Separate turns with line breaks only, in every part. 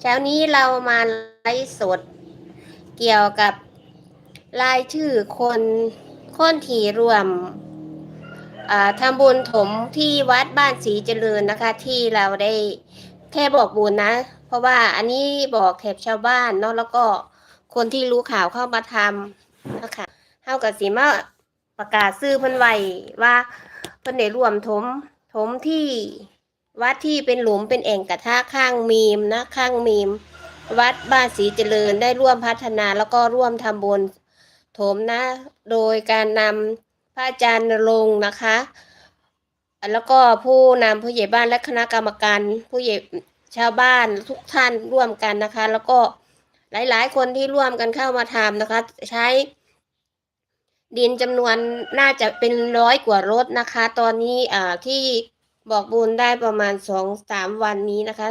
เช้านี้เรามาไลฟ์สด เกี่ยวกับรายชื่อคนคนที่รวมอ่าทำบุญถมที่วัดบ้านศรีเจริญนะคะ ที่เราได้แค่บอกบุญนะ เพราะว่าอันนี้บอกแถบชาวบ้านเนาะแล้วก็คนที่รู้ข่าวเข้ามาทำนะคะเท่ากับสีมาประกาศซื้อพิ่นไว้ว่าเพิ่นได้รวมถมถมที่ วัดที่เป็นหลุมเป็นแอ่งกระทะข้างมีมนะข้างมีม วัดบ้านศรีเจริญได้ร่วมพัฒนาแล้วก็ร่วมทำบุญโถมนะ โดยการนำพระอาจารย์นรงนะคะ แล้วก็ผู้นำผู้ใหญ่บ้านและคณะกรรมการผู้ใหญ่ชาวบ้านทุกท่านร่วมกันนะคะ แล้วก็หลาย ๆ คนที่ร่วมกันเข้ามาทำนะคะ ใช้ดินจำนวนน่าจะเป็นร้อยกว่ารถนะคะ ตอนนี้อ่าที่ บอกบุญได้ประมาณสองสามวันนี้นะคะ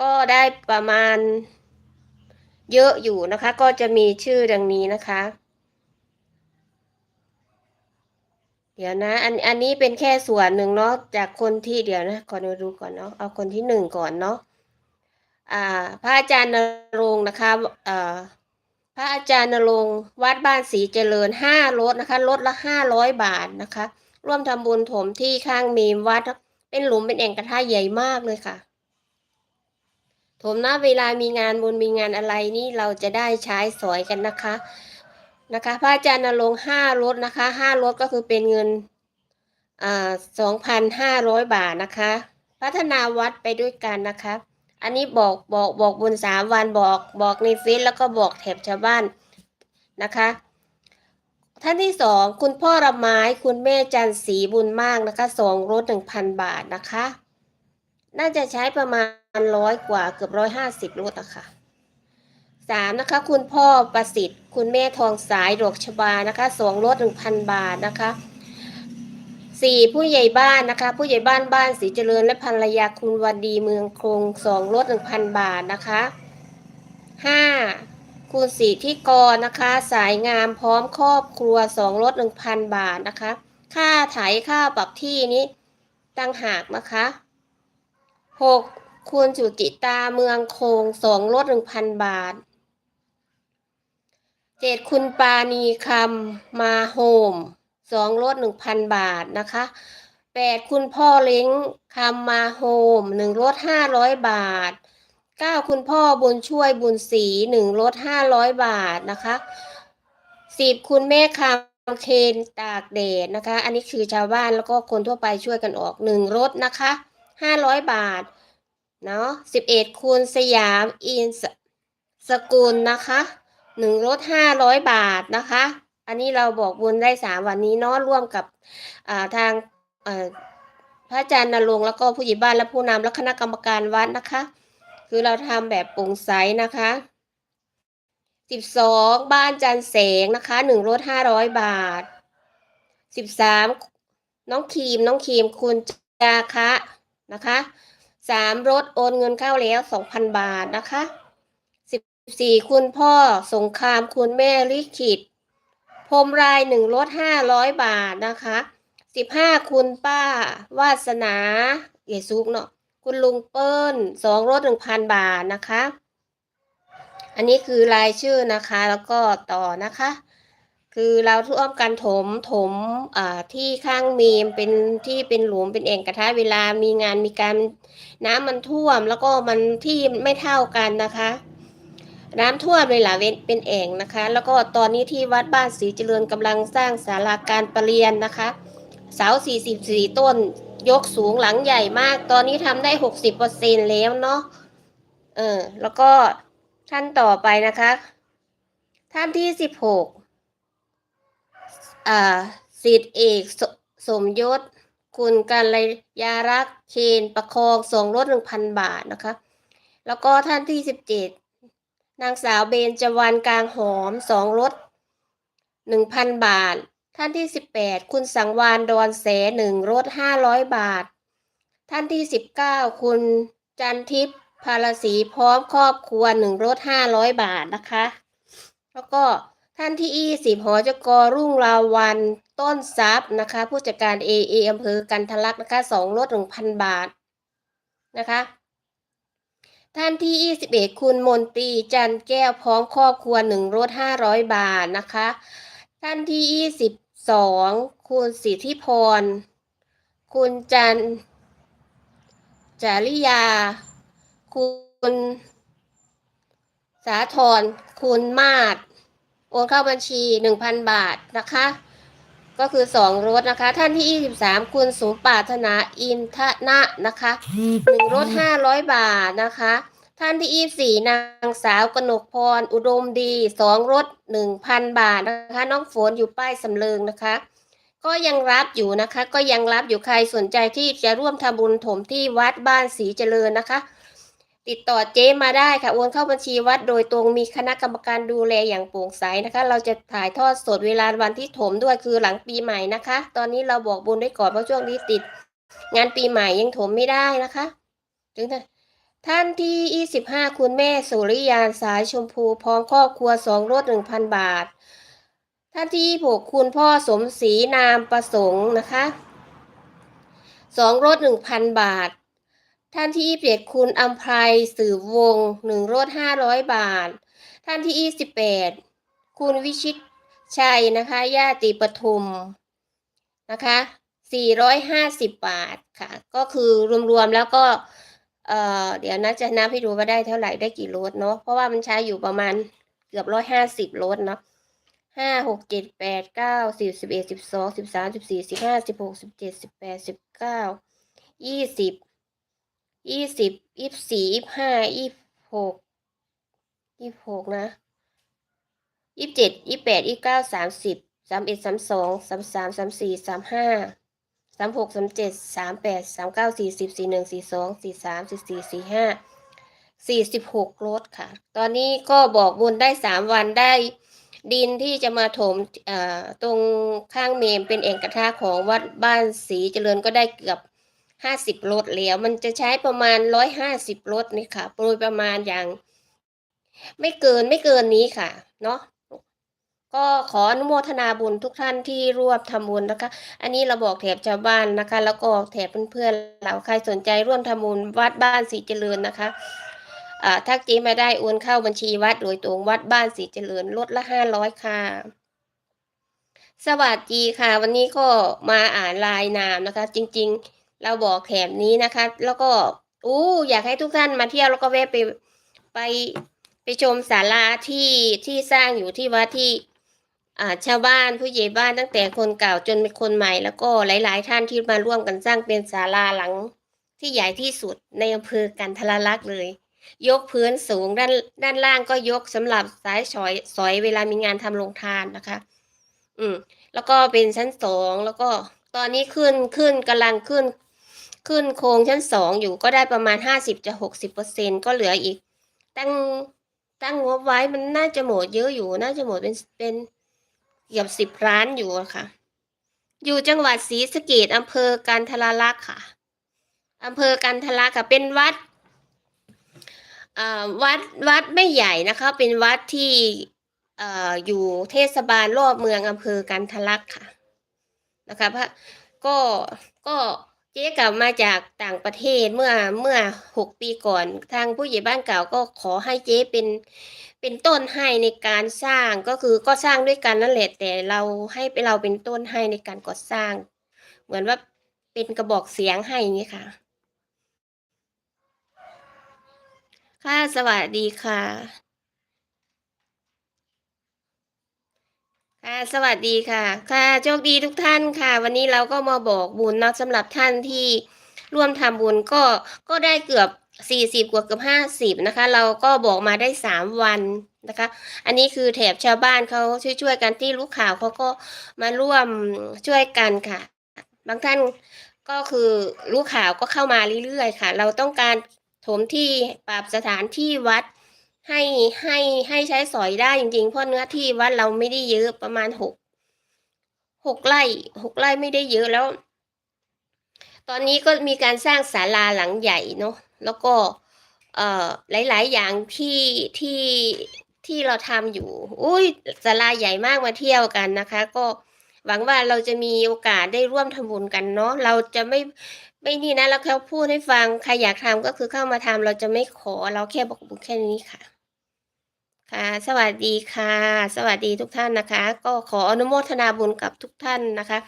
ก็ได้ประมาณเยอะอยู่นะคะ ก็จะมีชื่อดังนี้นะคะ เดี๋ยวนะ อันอันนี้เป็นแค่ส่วนหนึ่งเนาะจากคนที่เดี๋ยวนะก่อนมาดูก่อนเนาะเอาคนที่หนึ่งก่อนเนาะอ่า พระอาจารย์นรงค์นะคะอ่าพระอาจารย์นรงค์วัดบ้านศรีเจริญห้ารถนะคะรถละห้าร้อยบาทนะคะ ร่วมทำบุญถมที่ข้างมีมวัด เป็นหลุมเป็นแอ่งกระทะใหญ่มากเลยค่ะถมนะเวลามีงานบุญมีงานอะไรนี่เราจะได้ใช้สอยกันนะคะนะคะพระอาจารย์นรงห้ารถนะคะห้ารถก็คือเป็นเงินอ่าสองพันห้าร้อยบาทนะคะ พัฒนาวัดไปด้วยกันนะคะ อันนี้บอกบอกบอกบุญสามวันบอกบอกในเฟซแล้วก็บอกแถบชาวบ้านนะคะ ท่านที่สองคุณพ่อระไม้คุณแม่จันศรีบุญมากนะคะสองรถหนึ่งพันบาทนะคะ น่าจะใช้ประมาณร้อยกว่าเกือบร้อยห้าสิบรถอะคะสามนะคะ คุณพ่อประสิทธิ์ คุณแม่ทองสายดอกชบานะคะสองรถหนึ่งพันบาทนะคะสี่ผู้ใหญ่บ้านนะคะ ผู้ใหญ่บ้านบ้านศรีเจริญและภรรยาคุณวันดีเมืองคงสองรถหนึ่งพันบาทนะคะห้า คุณสีที่กรนะคะ สายงามพร้อมครอบครัวสองรถหนึ่งพันบาทนะคะ ค่าไถค่าปรับที่นี้ตั้งหากนะคะหกคุณจุจิตาเมืองโคงสองรถหนึ่งพันบาทเจ็ดคุณปานีคำมาโฮมสองรถหนึ่งพันบาทนะคะแปดคุณพ่อเล้งคำมาโฮมหนึ่งรถห้าร้อยบาท เก้าคุณพ่อบุญช่วยบุญศรีหนึ่งรถห้าร้อยบาทนะคะสิบคุณแม่คำเคนตากแดดนะคะ อันนี้คือชาวบ้านแล้วก็คนทั่วไปช่วยกันออกหนึ่งรถนะคะห้าร้อยบาทเนาะสิบเอ็ดคูณสยามอินสสกุลนะคะหนึ่งรถห้าร้อยบาทนะคะ อันนี้เราบอกบุญได้สามวันนี้เนาะร่วมกับาทางพระอาจารย์นรงค์แล้วก็ผู้ใหญ่บ้านและผู้นำและคณะกรรมการวัดนะคะ คือเราทำแบบโปร่งใสนะคะสิบสองบ้านจันแสงนะคะหนึ่งรถห้าร้อยบาทสิบสามน้องครีมน้องครีมคุณจาคะนะคะสามรถโอนเงินเข้าแล้วสองพันบาทนะคะสิบสี่คุณพ่อสงครามคุณแม่ลิขิตพรมรายหนึ่งรถห้าร้อยบาทนะคะสิบห้าคุณป้าวาสนาเยซุกเนาะ คุณลุงเปิ้ลสองรถหนึ่งพันบาทนะคะ อันนี้คือรายชื่อนะคะแล้วก็ต่อนะคะ คือเราท่วมกันถมถมที่ข้างเมีมเป็นที่เป็นหลุมเป็นเอ่งกระทะเวลามีงานมีการน้ำมันท่วมแล้วก็มันที่ไม่เท่ากันนะคะน้ำท่วมเลยล่ะเว้นเป็นเอ่งนะคะ แล้วก็ตอนนี้ที่วัดบ้านศรีเจริญกำลังสร้างศาลาการประเรียนนะคะ เสา 44 ต้น ยกสูงหลังใหญ่มาก ตอนนี้ทำได้60%แล้วเนาะเออ แล้วก็ท่านต่อไปนะคะ ท่านที่16อ่าสิทธิเอกสสมยศ คุณกัลยารักษ์เคนประคองส่งรถหนึ่งพันบาทนะคะ แล้วก็ท่านที่สิบเจ็ดนางสาวเบญจวรรณกลางหอมสองรถหนึ่งพันบาท ท่านที่สิบแปดคุณสังวานดอนแสหนึ่งรถห้าร้อยบาท ท่านที่สิบเก้าคุณจันทิพย์ภารสีพร้อมครอบครัวหนึ่งรถห้าร้อยบาทนะคะ แล้วก็ท่านที่ยี่สิบหอจกรุ่งราวันต้นทรัพย์นะคะ ผู้จัดการเอเออำเภอกันทะลักนะคะสองรถหนึ่งพันบาทนะคะ ท่านที่ 21 คุณมนตรีจันแก้วพร้อมครอบครัวหนึ่งรถ500 บาทนะคะ ท่านที่22คุณสิทธิพร คุณจันจาริยา คุณสาธรคุณมาศโอนเข้าบัญชี1,000บาทนะคะ ก็คือ2รถนะคะ ท่านที่23คุณสมปารถนาอินทนะนะคะหนึ่งรถ500บาทนะคะ ท่านที่24นางสาวกนกพร อุดมดี2รถ1,000บาทนะคะ น้องฝนอยู่ป้ายสำเริงนะคะ ก็ยังรับอยู่นะคะ ก็ยังรับอยู่ใครสนใจที่จะร่วมทำบุญถมที่วัดบ้านศรีเจริญนะคะ ติดต่อเจ๊มาได้ค่ะโอนเข้าบัญชีวัดโดยตรงมีคณะกรรมการดูแลอย่างโปร่งใสนะคะ เราจะถ่ายทอดสดเวลาวันที่ถมด้วยคือหลังปีใหม่นะคะ ตอนนี้เราบอกบุญได้ก่อนเพราะช่วงนี้ติด งานปีใหม่ยังถมไม่ได้นะคะ ถึง ท่านที่ 25 คุณแม่สุริยานสายชมพูพร้อมครอบครัวสองรถ 1,000 บาท ท่านที่ 26 คุณพ่อสมศรีนามประสงค์นะคะสองรถ 1,000 บาท ท่านที่21คุณอัมไพรสื่อวงศ์หนึ่งรถ 500 บาท ท่านที่ 28 คุณวิชิตชัยนะคะญาติปทุมนะคะ450 บาทค่ะ ก็คือรวมๆแล้วก็ เอ่อเดี๋ยวนะจะนับให้ดูว่าได้เท่าไหร่ได้กี่รถเนาะเพราะว่ามันใช้อยู่ประมาณเกือบร้อยห้าสิบรถเนาะห้าหกเจ็ดแปดเก้าสิบสิบเอ็ดสิบสองสิบสามสิบสี่สิบห้าสิบหกสิบเจ็ดสิบแปดสิบเก้ายี่สิบยี่สิบยี่สิบสี่ยี่สิบห้ายี่สิบหกยี่สิบหกนะยี่สิบเจ็ดยี่สิบแปดยี่สิบเก้าสามสิบสามเอ็ดสามสองสามสามสามสี่สามห้า สามหกสามเจ็ดสามแปดสามเก้าสี่สิบสี่หนึ่งสี่สองสี่สามสี่สี่สี่ห้าสี่สิบหกรถค่ะ ตอนนี้ก็บอกบุญได้สามวันได้ดินที่จะมาถมตรงข้างเมมเป็นเอกกระทะของวัดบ้านศรีเจริญก็ได้เกือบห้าสิบรถแล้วมันจะใช้ประมาณร้อยห้าสิบรถนี่ค่ะ โปรยประมาณอย่าง ไม่เกินไม่เกินนี้ค่ะ เนาะ ก็ขออนุโมทนาบุญทุกท่านที่ร่วมทำบุญนะคะ อันนี้เราบอกแถบชาวบ้านนะคะ แล้วก็แถบเพื่อนๆเราใครสนใจร่วมทำบุญวัดบ้านศรีเจริญนะคะอ่าถ้าจีมาได้โอนเข้าบัญชีวัดโดยตรงวัดบ้านศรีเจริญลดละห้าร้อยค่ะ สวัสดีค่ะ วันนี้ก็มาอ่านรายนามนะคะ จริงๆเราบอกแถบนี้นะคะ แล้วก็อู้อยากให้ทุกท่านมาเที่ยวแล้วก็แวะไปไปไปชมศาลาที่ที่สร้างอยู่ที่วัดที่ ชาวบ้านผู้ใหญ่บ้านตั้งแต่คนเก่าจนเป็นคนใหม่ แล้วก็หลาย ๆ ท่านที่มาร่วมกันสร้างเป็นศาลาหลัง ที่ใหญ่ที่สุดในอำเภอกันทรลักษ์เลย ยกพื้นสูงด้านด้านล่างก็ยกสำหรับสายสอยสอยเวลามีงานทำโรงทานนะคะ อืม แล้วก็เป็นชั้นสองแล้วก็ตอนนี้ขึ้นขึ้นกำลังขึ้น ขึ้นโครงชั้นสองอยู่ก็ได้ประมาณห้าสิบจะหกสิบเปอร์เซ็นก็เหลืออีก ตั้งตั้งงบไว้มันน่าจะหมดเยอะอยู่น่าจะหมดเป็นเป็น เกือบสิบร้านอยู่ค่ะ อยู่จังหวัดศรีสะเกดอำเภอกันทรลักษ์ค่ะอำเภอกันทรลักษณ์ค่ะเป็นวัดอ่าวัดวัดไม่ใหญ่นะคะ เป็นวัดที่อ่ออยู่เทศบาลรอบเมืองอำเภอกันทรลักษ์ค่ะนะคะพระก็ก็ เจ๊กลับมาจากต่างประเทศเมื่อเมื่อหกปีก่อน ทางผู้ใหญ่บ้านเก่าก็ขอให้เจ๊เป็นเป็นต้นให้ในการสร้างก็คือก็สร้างด้วยกันนั่นแหละแต่เราให้เราเป็นต้นให้ในการก่อสร้าง เหมือนว่าเป็นกระบอกเสียงให้อย่างนี้ค่ะ ค่ะสวัสดีค่ะ ค่ะสวัสดีค่ะ ค่ะโชคดีทุกท่านค่ะ วันนี้เราก็มาบอกบุญนะสำหรับท่านที่ร่วมทำบุญก็ก็ได้เกือบสี่สิบกว่าเกือบห้าสิบนะคะ เราก็บอกมาได้สามวันนะคะ อันนี้คือแถบชาวบ้านเขาช่วยๆกันที่รู้ข่าวเขาก็มาร่วมช่วยกันค่ะ บางท่านก็คือรู้ข่าวก็เข้ามาเรื่อยๆค่ะ เราต้องการถมที่ปรับสถานที่วัด ให้ให้ให้ใช้สอยได้จริงๆ เพราะเนื้อที่วัดเราไม่ได้เยอะประมาณหกหกไร่หกไร่ไม่ได้เยอะแล้ว ตอนนี้ก็มีการสร้างศาลาหลังใหญ่เนาะแล้วก็เอ่อหลายๆ อย่างที่ที่ที่เราทำอยู่ อุ้ยศาลาใหญ่มากมาเที่ยวกันนะคะ ก็หวังว่าเราจะมีโอกาสได้ร่วมทำบุญกันเนาะเราจะไม่ไม่นี่นะเราแค่พูดให้ฟังใครอยากทำก็คือเข้ามาทำเราจะไม่ขอเราแค่บอกบุญแค่นี้ค่ะ ค่ะสวัสดีค่ะ สวัสดีทุกท่านนะคะ ก็ขออนุโมทนาบุญกับทุกท่านนะคะ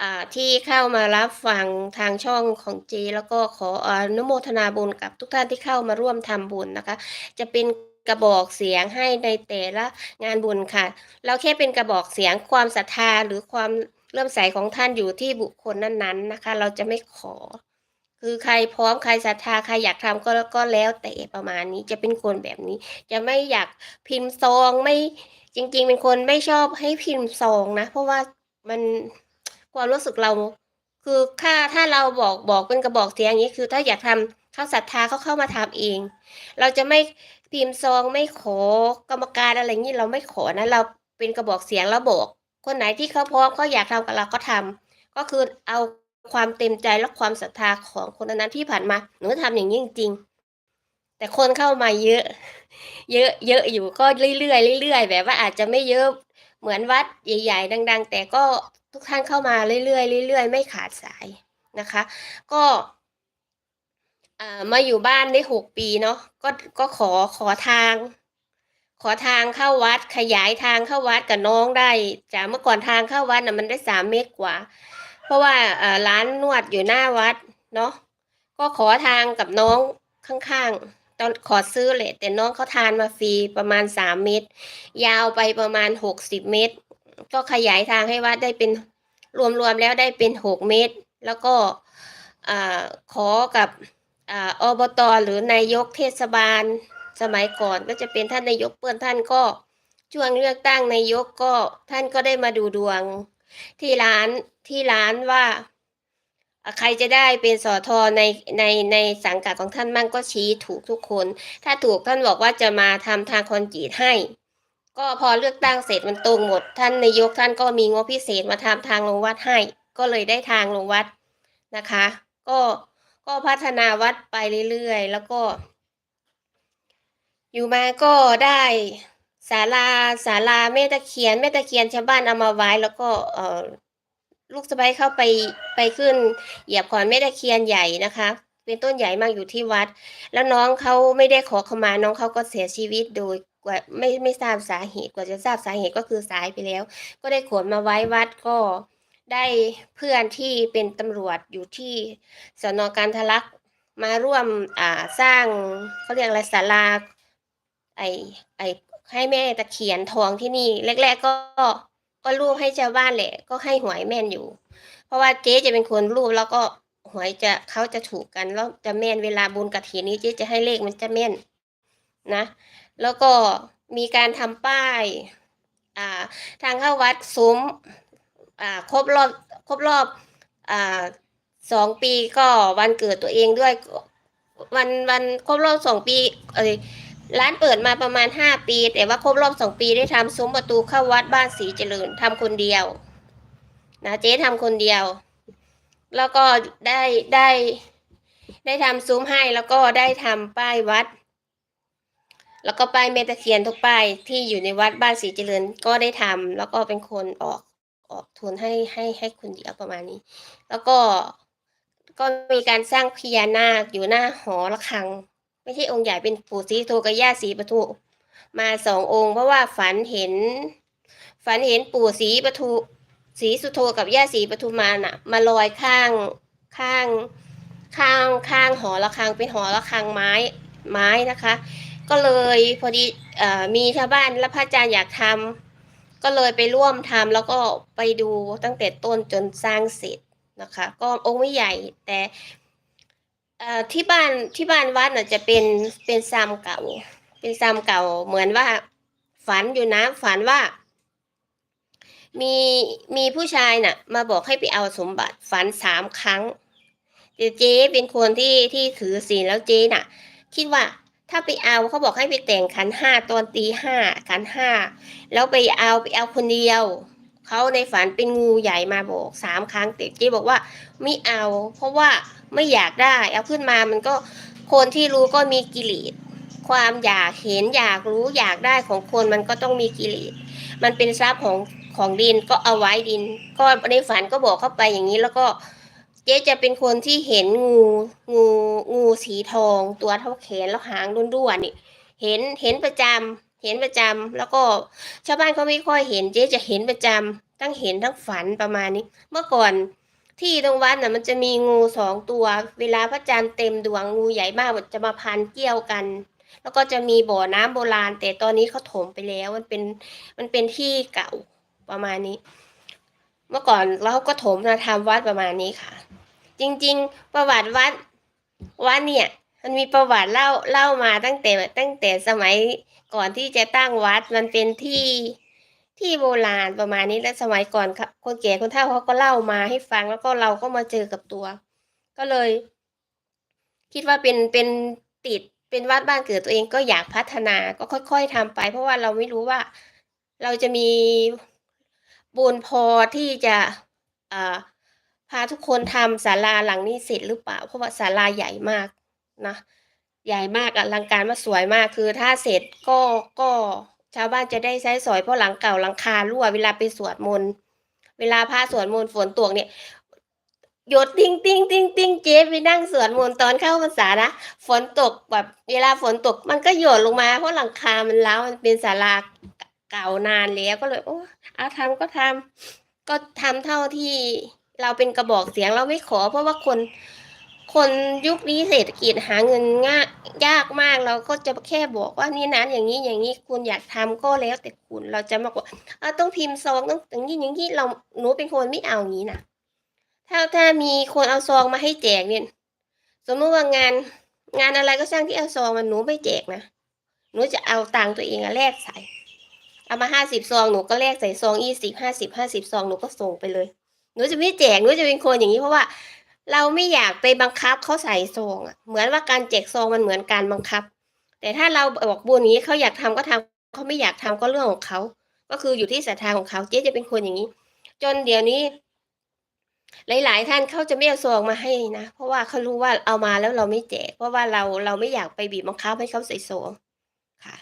อ่าที่เข้ามารับฟังทางช่องของเจ แล้วก็ขออนุโมทนาบุญกับทุกท่านที่เข้ามาร่วมทำบุญนะคะ จะเป็นกระบอกเสียงให้ในแต่ละงานบุญค่ะ เราแค่เป็นกระบอกเสียงความศรัทธาหรือความเริ่อมใสของท่านอยู่ที่บุคคลนั้นๆนะคะ เราจะไม่ขอ คือใครพร้อมใครศรัทธาใครอยากทำก็ก็แล้วแต่ประมาณนี้จะเป็นคนแบบนี้ จะไม่อยากพิมพ์ซองไม่จริง ๆ เป็นคนไม่ชอบให้พิมพ์ซองนะ เพราะว่ามันความรู้สึกเราคือถ้าถ้าเราบอกบอกเป็นกระบอกเสียงอย่างนี้คือ ถ้าอยากทำเขาศรัทธาเขาเข้ามาทำเอง เราจะไม่พิมพ์ซองไม่ขอกรรมการอะไรอย่างนี้เราไม่ขอนะ เราเป็นกระบอกเสียงแล้วบอก คนไหนที่เขาพร้อมเขาอยากทำกับเราก็ทำก็คือเอา ความเต็มใจและความศรัทธาของคนนั้นที่ผ่านมา หนูทำอย่างนี้จริงๆแต่คนเข้ามาเยอะ เยอะ เยอะอยู่ก็เรื่อยๆเรื่อยๆแบบว่าอาจจะไม่เยอะเหมือนวัดใหญ่ ๆ ดัง ๆ แต่ก็ทุกท่านเข้ามาเรื่อยๆเรื่อยๆไม่ขาดสายนะคะ ก็มาอยู่บ้านได้หกปีเนาะก็ก็ขอขอทาง ขอทางเข้าวัดขยายทางเข้าวัดกับน้องได้จากเมื่อก่อนทางเข้าวัดน่ะมันได้สามเมตรกว่า เพราะว่าร้านนวดอยู่หน้าวัดเนาะก็ขอทางกับน้องข้างๆตอนขอซื้อแหละแต่น้องเขาทานมาฟรีประมาณสามเมตร ยาวไปประมาณหกสิบเมตร ก็ขยายทางให้วัดได้เป็นรวมๆแล้วได้เป็นหกเมตร แล้วก็ขอกับอบตหรือนายกเทศบาลสมัยก่อนก็จะเป็นท่านนายกเปิ้ลท่านก็ช่วงเลือกตั้งนายกก็ท่านก็ได้มาดูดวง ที่ร้านที่ร้านว่า ใครจะได้เป็นสอทอในในในสังกัดของท่านมั่งก็ชี้ถูกทุกคน ถ้าถูกท่านบอกว่าจะมาทำทางคอนกรีตให้ ก็พอเลือกตั้งเสร็จมันตรงหมด ท่านนายกท่านก็มีงบพิเศษมาทำทางลงวัดให้ ก็เลยได้ทางลงวัดนะคะ ก็ก็พัฒนาวัดไปเรื่อยๆ แล้วก็ อยู่มาก็ได้ ศาลาศาลาแม่ตะเคียนแม่ตะเคียนชาวบ้านเอามาไว้แล้วก็เออลูกสะใภ้เข้าไปไปขึ้น เหยียบขอนแม่ตะเคียนใหญ่นะคะ เป็นต้นใหญ่มากอยู่ที่วัด แล้วน้องเขาไม่ได้ขอขมาน้องเขาก็เสียชีวิตโดยกว่าไม่ไม่ทราบสาเหตุกว่าจะทราบสาเหตุก็คือสายไปแล้ว ก็ได้ขนมาไว้วัดก็ได้เพื่อนที่เป็นตำรวจอยู่ที่สนการทะลักมาร่วมอ่าสร้างเขาเรียกอะไรศาลาไอไอ ให้แม่ตะเคียนทองที่นี่แรก ๆ ก็ก็รูปให้ชาวบ้านแหละ ก็ให้หวยแม่นอยู่ เพราะว่าเจ๊จะเป็นคนรูปแล้วก็หวยจะเขาจะถูกกันแล้วจะแม่นเวลาบุญกฐินนี้เจ๊จะให้เลขมันจะแม่นนะ แล้วก็มีการทำป้ายอ่าทางเข้าวัดซุ้มอ่าครบรอบครบรอบอ่าสองปีก็วันเกิดตัวเองด้วย วันวันครบรอบสองปีเอ้ย ร้านเปิดมาประมาณห้าปี แต่ว่าครบรอบสองปีได้ทำซุ้มประตูเข้าวัดบ้านศรีเจริญทำคนเดียว นะเจ๊ทำคนเดียว แล้วก็ได้ได้ ได้ทำซุ้มให้แล้วก็ได้ทำป้ายวัด แล้วก็ป้ายเมตะเคียนทุกป้ายที่อยู่ในวัดบ้านศรีเจริญก็ได้ทำแล้วก็เป็นคนออกออกทุนให้ให้ให้คนเดียวประมาณนี้ แล้วก็ก็มีการสร้างพญานาคอยู่หน้าหอระฆัง ไม่ใช่องค์ใหญ่เป็นปู่ศรีโธกับย่าศรีปทุมมาสององค์ เพราะว่าฝันเห็น ฝันเห็นปู่ศรีปทุศรีสุโธกับย่าศรีปทุมมาน่ะ มาลอยข้างข้างข้างข้างหอระฆังเป็นหอระฆังไม้ไม้นะคะ ก็เลยพอดีมีชาวบ้านและพระอาจารย์อยากทำก็เลยไปร่วมทำแล้วก็ไปดูตั้งแต่ต้นจนสร้างเสร็จนะคะ ก็องค์ไม่ใหญ่แต่ เอ่อที่บ้านที่บ้านวัดน่ะจะเป็นเป็นซามเก่า เป็นซามเก่าเหมือนว่า ฝันอยู่นะฝันว่า มีมีผู้ชายน่ะ มาบอกให้ไปเอาสมบัติฝันสามครั้งแต่เจ๊เป็นคนที่ที่ถือศีลแล้วเจ๊น่ะ คิดว่าถ้าไปเอาเขาบอกให้ไปแต่งขันห้าตอนตีห้าขันห้าแล้วไปเอาไปเอาคนเดียวเขาในฝันเป็นงูใหญ่มาบอกสามครั้งแต่เจ๊บอกว่าไม่เอา เพราะว่า ไม่อยากได้เอาขึ้นมามันก็คนที่รู้ก็มีกิเลสความอยากเห็นอยากรู้อยากได้ของคนมันก็ต้องมีกิเลสมันเป็นทรัพย์ของของดินก็เอาไว้ดิน ก็ในฝันก็บอกเข้าไปอย่างนี้แล้วก็เจ๊จะเป็นคนที่เห็นงูงูงูสีทอง ตัวเท่าแขนแล้วหางด้วนๆนี่ เห็นเห็นประจำเห็นประจำแล้วก็ชาวบ้านเขาไม่ค่อยเห็นเจ๊จะเห็นประจำทั้งเห็นทั้งฝันประมาณนี้ เมื่อก่อน ที่ตรงวัดน่ะมันจะมีงูสองตัว เวลาพระจันทร์เต็มดวงงูใหญ่มากมันจะมาพันเกี่ยวกัน แล้วก็จะมีบ่อน้ำโบราณ แต่ตอนนี้เขาถมไปแล้วมันเป็นมันเป็นที่เก่าประมาณนี้ เมื่อก่อนเราก็ถมมาทำวัดประมาณนี้ค่ะ จริง ๆ ประวัติวัดวัดเนี่ย มันมีประวัติเล่าเล่ามาตั้งแต่ตั้งแต่สมัยก่อนที่จะตั้งวัดมันเป็นที่ ที่โบราณประมาณนี้และสมัยก่อนครับคนแก่คนเฒ่าเขาก็เล่ามาให้ฟังแล้วก็เราก็มาเจอกับตัว ก็เลย คิดว่าเป็นเป็นติดเป็นวัดบ้านเกิดตัวเองก็อยากพัฒนาก็ค่อย ๆทำไป เพราะว่าเราไม่รู้ว่า เราจะมีบุญพอที่จะอ่าพาทุกคนทำศาลาหลังนี้เสร็จหรือเปล่า เพราะว่าศาลาใหญ่มากนะใหญ่มากอลังการมาสวยมากคือถ้าเสร็จก็ก็ ชาวบ้านจะได้ใช้สอยเพราะหลังเก่าหลังคารั่วเวลาไปสวดมนต์เวลาพระสวดมนต์ฝนตกเนี่ยหยดติ้งติ้งติ้งติ้งเจ๊ไปนั่งสวดมนต์ตอนเข้าพรรษานะฝนตกแบบ เวลาฝนตกมันก็หยดลงมา เพราะหลังคามันร้าวมันเป็นศาลาเก่านานแล้วก็เลยโอ้เอาทำก็ทำก็ทำเท่าที่เราเป็นกระบอกเสียงเราไม่ขอ เพราะว่าคน คนยุคนี้เศรษฐกิจหาเงินง่ายยากมากเราก็จะแค่บอกว่านี่นะอย่างนี้อย่างนี้คุณอยากทำก็แล้วแต่คุณเราจะมากว่าเออต้องพิมพ์ซองต้องอย่างนี้อย่างนี้เราหนูเป็นคนไม่เอาอย่างนี้นะถ้าถ้ามีคนเอาซองมาให้แจกเนี่ยสมมติว่างานงานอะไรก็ช่างที่เอาซองมันหนูไม่แจกนะหนูจะเอาตังค์ตัวเองอะแลกใส่เอามาห้าสิบซองหนูก็แลกใส่ซองยี่สิบห้าสิบห้าสิบซองหนูก็ส่งไปเลย หนูจะไม่แจกหนูจะเป็นคนอย่างนี้เพราะว่า เราไม่อยากไปบังคับเขาใส่ซองอะเหมือนว่าการแจกซองมันเหมือนการบังคับ แต่ถ้าเราบอกบุญนี้เขาอยากทำก็ทำเขาไม่อยากทำก็เรื่องของเขา ก็คืออยู่ที่ศรัทธาของเขาเจ๊จะเป็นคนอย่างนี้ จนเดี๋ยวนี้ หลาย ๆ ท่านเขาจะไม่เอาซองมาให้นะ เพราะว่าเขารู้ว่าเอามาแล้วเราไม่แจก เพราะว่าเราเราไม่อยากไปบีบบังคับให้เขาใส่ซองค่ะ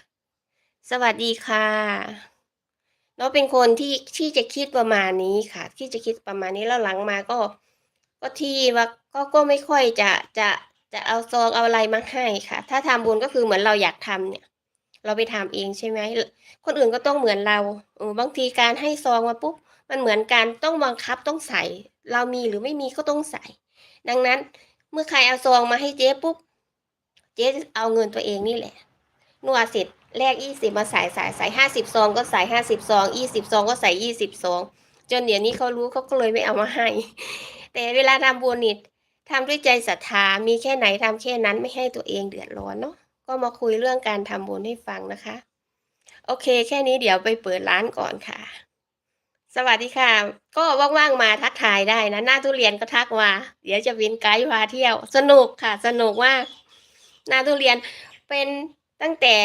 สวัสดีค่ะเราเป็นคนที่ที่จะคิดประมาณนี้ค่ะ ที่จะคิดประมาณนี้แล้วหลังมาก็ ก็ที่ว่าก็ก็ไม่ค่อยจะจะจะเอาซองเอาอะไรมาให้ค่ะ ถ้าทำบุญก็คือเหมือนเราอยากทำเนี่ย เราไปทำเองใช่ไหมคนอื่นก็ต้องเหมือนเราเออบางทีการให้ซองมาปุ๊บมันเหมือนการต้องบังคับต้องใส่ เรามีหรือไม่มีก็ต้องใส่ ดังนั้นเมื่อใครเอาซองมาให้เจ๊ปุ๊บเจ๊เอาเงินตัวเองนี่แหละนวดเสร็จแลกยี่สิบมาใส่ใส่ใส่ห้าสิบซองก็ใส่ห้าสิบซองยี่สิบซองก็ใส่ยี่สิบซองจนเดี๋ยวนี้เขารู้เขาก็เลยไม่เอามาให้ แต่เวลาทำบุญนี่ทำด้วยใจศรัทธามีแค่ไหนทำแค่นั้นไม่ให้ตัวเองเดือดร้อนเนาะก็มาคุยเรื่องการทำบุญให้ฟังนะคะ โอเค แค่นี้เดี๋ยวไปเปิดร้านก่อนค่ะ สวัสดีค่ะ ก็ว่างๆมาทักทายได้นะ หน้าทุเรียนก็ทักมาเดี๋ยวจะเป็นไกด์พาเที่ยว สนุกค่ะ สนุกมาหน้าทุเรียนเป็นตั้งแต่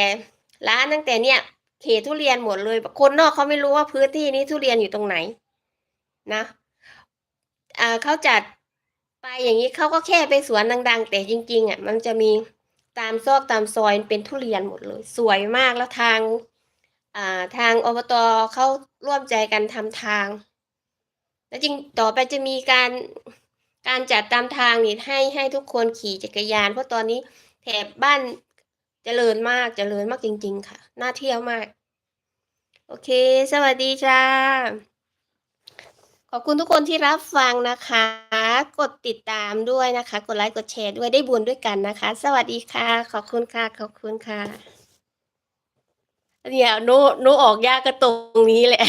ร้านตั้งแต่เนี่ยเขตทุเรียนหมดเลย คนนอกเขาไม่รู้ว่าพื้นที่นี้ทุเรียนอยู่ตรงไหน นะ เขาจัดไปอย่างนี้เขาก็แค่ไปสวนดัง ๆ แต่จริงๆอะมันจะมีตามซอกตามซอยเป็นทุเรียนหมดเลย สวยมากแล้วทางอ่าทางอบตเขาร่วมใจกันทำทาง แล้วจริงต่อไปจะมีการการจัดตามทางนี่ให้ให้ทุกคนขี่จักรยาน เพราะตอนนี้แถบบ้านเจริญมากเจริญมากจริง ๆ ค่ะ น่าเที่ยวมาก โอเค สวัสดีจ้า ขอบคุณทุกคนที่รับฟังนะคะ กดติดตามด้วยนะคะ กดไลค์กดแชร์ด้วยได้บุญด้วยกันนะคะ สวัสดีค่ะ ขอบคุณค่ะขอบคุณค่ะเนี่ยโนโนออกยากก็ตรงนี้แหละ